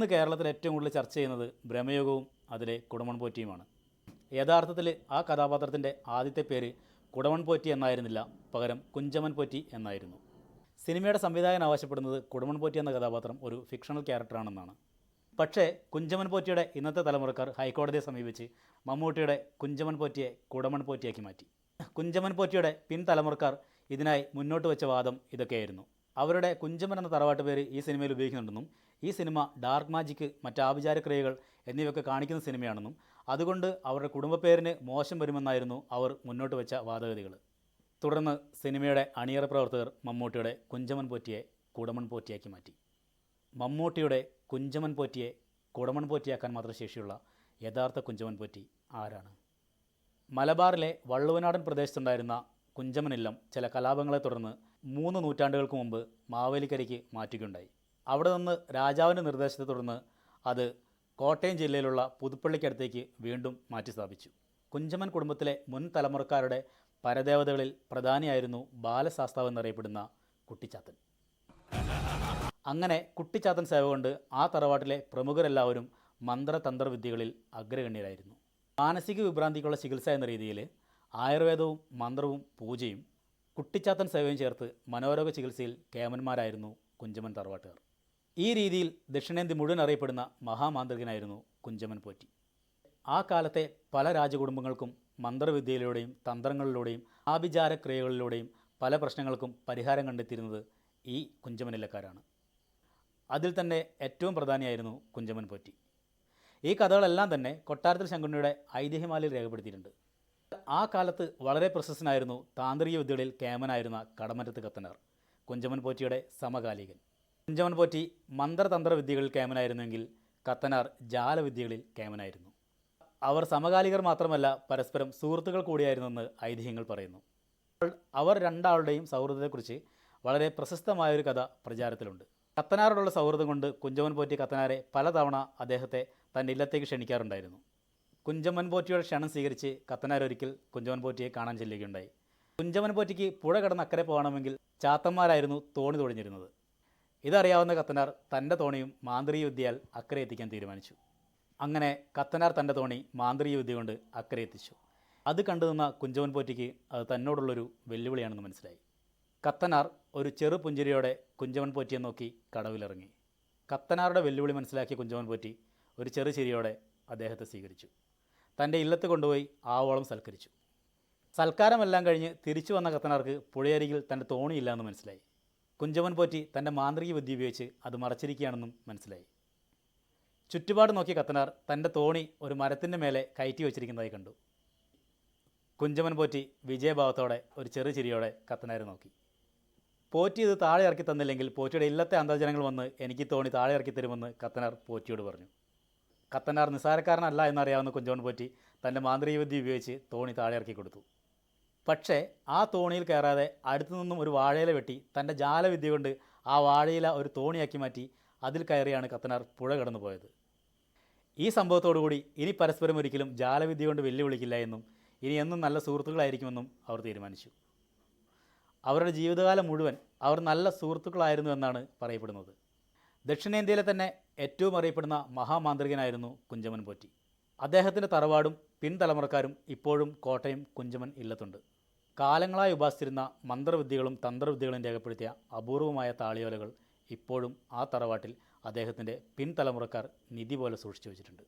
ഇന്ന് കേരളത്തിൽ ഏറ്റവും കൂടുതൽ ചർച്ച ചെയ്യുന്നത് ബ്രഹ്മയോഗവും അതിലെ കുടമൺ പോറ്റിയുമാണ്. യഥാർത്ഥത്തിൽ ആ കഥാപാത്രത്തിന്റെ ആദ്യത്തെ പേര് കുടമൺ പോറ്റി എന്നായിരുന്നില്ല പകരം കുഞ്ചമൻ പോറ്റി എന്നായിരുന്നു. സിനിമയുടെ സംവിധായകൻ ആവശ്യപ്പെടുന്നത് കുടമൺ പോറ്റി എന്ന കഥാപാത്രം ഒരു ഫിക്ഷണൽ ക്യാരക്ടറാണെന്നാണ്. പക്ഷേ കുഞ്ചമൻ പോറ്റിയുടെ ഇന്നത്തെ തലമുറക്കാർ ഹൈക്കോടതിയെ സമീപിച്ച് മമ്മൂട്ടിയുടെ കുഞ്ചമൻ പോറ്റിയെ കുടമൺ പോറ്റിയാക്കി മാറ്റി. കുഞ്ചമൻ പോറ്റിയുടെ പിൻതലമുറക്കാർ ഇതിനായി മുന്നോട്ട് വെച്ച വാദം ഇതൊക്കെയായിരുന്നു. അവരുടെ കുഞ്ചമൻ എന്ന തറവാട്ട് പേര് ഈ സിനിമയിൽ ഉപയോഗിക്കുന്നുണ്ടെന്നും ഈ സിനിമ ഡാർക്ക് മാജിക്ക് മറ്റ് ആഭിചാരക്രിയകൾ എന്നിവയൊക്കെ കാണിക്കുന്ന സിനിമയാണെന്നും അതുകൊണ്ട് അവരുടെ കുടുംബപ്പേരിന് മോശം വരുമെന്നായിരുന്നു അവർ മുന്നോട്ട് വെച്ച വാദഗതികൾ തുടർന്ന് സിനിമയുടെ അണിയറ പ്രവർത്തകർ മമ്മൂട്ടിയുടെ കുഞ്ചമൻ പോറ്റിയെ കുടമൺ പോറ്റിയാക്കി മാറ്റി. മമ്മൂട്ടിയുടെ കുഞ്ചമൻ പോറ്റിയെ കുടമൺ പോറ്റിയാക്കാൻ മാത്രം ശേഷിയുള്ള യഥാർത്ഥ കുഞ്ചമൻ പോറ്റി ആരാണ്? മലബാറിലെ വള്ളുവനാടൻ പ്രദേശത്തുണ്ടായിരുന്ന കുഞ്ചമനില്ലം ചില കലാപങ്ങളെ തുടർന്ന് മൂന്ന് നൂറ്റാണ്ടുകൾക്ക് മുമ്പ് മാവേലിക്കരയ്ക്ക് മാറ്റുകയുണ്ടായി. അവിടെ നിന്ന് രാജാവിന്റെ നിർദ്ദേശത്തെ തുടർന്ന് അത് കോട്ടയം ജില്ലയിലുള്ള പുതുപ്പള്ളിക്കടുത്തേക്ക് വീണ്ടും മാറ്റി സ്ഥാപിച്ചു. കുഞ്ചമൻ കുടുംബത്തിലെ മുൻ തലമുറക്കാരുടെ പരദേവതകളിൽ പ്രധാനിയായിരുന്നു ബാലശാസ്താവ് എന്നറിയപ്പെടുന്ന കുട്ടിച്ചാത്തൻ. അങ്ങനെ കുട്ടിച്ചാത്തൻ സേവ കൊണ്ട് ആ തറവാട്ടിലെ പ്രമുഖരെല്ലാവരും മന്ത്രതന്ത്രവിദ്യകളിൽ അഗ്രഗണ്യരായിരുന്നു. മാനസിക വിഭ്രാന്തിക്കുള്ള ചികിത്സ എന്ന രീതിയിൽ ആയുർവേദവും മന്ത്രവും പൂജയും കുട്ടിച്ചാത്തൻ സേവയും ചേർത്ത് മനോരോഗ ചികിത്സയിൽ കേമന്മാരായിരുന്നു കുഞ്ചമൻ തറവാട്ടുകാർ. ഈ രീതിയിൽ ദക്ഷിണേന്ത്യ മുഴുവൻ അറിയപ്പെടുന്ന മഹാമാന്ത്രികനായിരുന്നു കുഞ്ചമൻ പോറ്റി. ആ കാലത്തെ പല രാജകുടുംബങ്ങൾക്കും മന്ത്രവിദ്യയിലൂടെയും തന്ത്രങ്ങളിലൂടെയും ആഭിചാരക്രിയകളിലൂടെയും പല പ്രശ്നങ്ങൾക്കും പരിഹാരം കണ്ടെത്തിയിരുന്നത് ഈ കുഞ്ചമനിലക്കാരാണ് അതിൽ തന്നെ ഏറ്റവും പ്രധാനിയായിരുന്നു കുഞ്ചമൻ പോറ്റി. ഈ കഥകളെല്ലാം തന്നെ കൊട്ടാരത്തിൽ ശങ്കുണ്ണിയുടെ ഐതിഹ്യമാലയിൽ രേഖപ്പെടുത്തിയിട്ടുണ്ട്. ആ കാലത്ത് വളരെ പ്രശസ്തനായിരുന്നു താന്ത്രിക വിദ്യകളിൽ കേമനായിരുന്ന കടമറ്റത്ത് കത്തനാർ കുഞ്ചമൻ പോറ്റിയുടെ സമകാലികൻ. കുഞ്ചമൻ പോറ്റി മന്ത്രതന്ത്ര വിദ്യകളിൽ കേമനായിരുന്നെങ്കിൽ കത്തനാർ ജാലവിദ്യകളിൽ കേമനായിരുന്നു. അവർ സമകാലികർ മാത്രമല്ല പരസ്പരം സുഹൃത്തുക്കൾ കൂടിയായിരുന്നെന്ന് ഐതിഹ്യങ്ങൾ പറയുന്നു. അവർ രണ്ടാളുടെയും സൗഹൃദത്തെക്കുറിച്ച് വളരെ പ്രശസ്തമായൊരു കഥ പ്രചാരത്തിലുണ്ട്. കത്തനാരോടുള്ള സൗഹൃദം കൊണ്ട് കുഞ്ചമൻ പോറ്റി കത്തനാരെ പലതവണ അദ്ദേഹത്തെ തന്റെ ഇല്ലത്തേക്ക് ക്ഷണിക്കാറുണ്ടായിരുന്നു. കുഞ്ചമൻ പോറ്റിയുടെ ക്ഷണം സ്വീകരിച്ച് കത്തനാർ ഒരിക്കൽ കുഞ്ചമൻ പോറ്റിയെ കാണാൻ ചെല്ലുകയുണ്ടായി. കുഞ്ചമൻ പോറ്റിക്ക് പുഴ കടന്ന് അക്കരെ പോകണമെങ്കിൽ ചാത്തന്മാരായിരുന്നു തോണി തൊഴിഞ്ഞിരുന്നത് ഇതറിയാവുന്ന കത്തനാർ തന്റെ തോണിയും മാന്ത്രിക വിദ്യയാൽ അക്കരെ എത്തിക്കാൻ തീരുമാനിച്ചു. അങ്ങനെ കത്തനാർ തന്റെ തോണി മാന്ത്രിക വിദ്യ കൊണ്ട് അക്കരെ എത്തിച്ചു. അത് കണ്ടു നിന്ന കുഞ്ചമൻ പോറ്റിക്ക് അത് തന്നോടുള്ളൊരു വെല്ലുവിളിയാണെന്ന് മനസ്സിലായി. കത്തനാർ ഒരു ചെറു പുഞ്ചിരിയോടെ കുഞ്ചമൻ പോറ്റിയെ നോക്കി കടവിലിറങ്ങി. കത്തനാറുടെ വെല്ലുവിളി മനസ്സിലാക്കിയ കുഞ്ചമൻ പോറ്റി ഒരു ചെറു ചിരിയോടെ അദ്ദേഹത്തെ സ്വീകരിച്ചു. തന്റെ ഇല്ലത്ത് കൊണ്ടുപോയി ആവോളം സൽക്കരിച്ചു. സൽക്കാരമെല്ലാം കഴിഞ്ഞ് തിരിച്ചു വന്ന കത്തനാർക്ക് പുഴയരികിൽ തന്റെ തോണിയില്ലാന്ന് മനസ്സിലായി. കുഞ്ചമൻ പോറ്റി തന്റെ മാന്ത്രിക വിദ്യ ഉപയോഗിച്ച് അത് മറച്ചിരിക്കുകയാണെന്നും മനസ്സിലായി. ചുറ്റുപാട് നോക്കിയ കത്തനാർ തന്റെ തോണി ഒരു മരത്തിന്റെ മേലെ കയറ്റി വെച്ചിരിക്കുന്നതായി കണ്ടു. കുഞ്ചമൻ പോറ്റി വിജയഭാവത്തോടെ ഒരു ചെറു ചിരിയോടെ കത്തനാരെ നോക്കി. പോറ്റി ഇത് താഴെ ഇറക്കി തന്നില്ലെങ്കിൽ പോറ്റിയുടെ ഇല്ലത്തെ അന്തർജനങ്ങൾ വന്ന് എനിക്ക് തോണി താഴെ ഇറക്കി തരുമെന്ന് കത്തനാർ പോറ്റിയോട് പറഞ്ഞു. കത്തനാർ നിസ്സാരക്കാരനല്ല എന്നറിയാവുന്ന കുഞ്ചോൺ പോറ്റി തന്റെ മാന്ത്രിക വിദ്യ ഉപയോഗിച്ച് തോണി താഴെ ഇറക്കി കൊടുത്തു. പക്ഷേ ആ തോണിയിൽ കയറാതെ അടുത്തു നിന്നും ഒരു വാഴയില വെട്ടി തന്റെ ജാലവിദ്യ കൊണ്ട് ആ വാഴയില ഒരു തോണിയാക്കി മാറ്റി അതിൽ കയറിയാണ് കത്തനാർ പുഴ കടന്നു പോയത് ഈ സംഭവത്തോടുകൂടി ഇനി പരസ്പരം ഒരിക്കലും ജാലവിദ്യ കൊണ്ട് വെല്ലുവിളിക്കില്ല എന്നും ഇനി എന്നും നല്ല സുഹൃത്തുക്കളായിരിക്കുമെന്നും അവർ തീരുമാനിച്ചു. അവരുടെ ജീവിതകാലം മുഴുവൻ അവർ നല്ല സുഹൃത്തുക്കളായിരുന്നു എന്നാണ് പറയപ്പെടുന്നത്. ദക്ഷിണേന്ത്യയിലെ തന്നെ ഏറ്റവും അറിയപ്പെടുന്ന മഹാമാന്ത്രികനായിരുന്നു കുഞ്ചമൻ പോറ്റി. അദ്ദേഹത്തിന്റെ തറവാടും പിൻതലമുറക്കാരും ഇപ്പോഴും കോട്ടയം കുഞ്ചമൻ ഇല്ലത്തുണ്ട്. കാലങ്ങളായി ഉപാസിച്ചിരുന്ന മന്ത്രവിദ്യകളും തന്ത്രവിദ്യകളും രേഖപ്പെടുത്തിയ അപൂർവമായ താളിയോലകൾ ഇപ്പോഴും ആ തറവാട്ടിൽ അദ്ദേഹത്തിന്റെ പിൻതലമുറക്കാർ നിധി പോലെ സൂക്ഷിച്ചു വച്ചിട്ടുണ്ട്.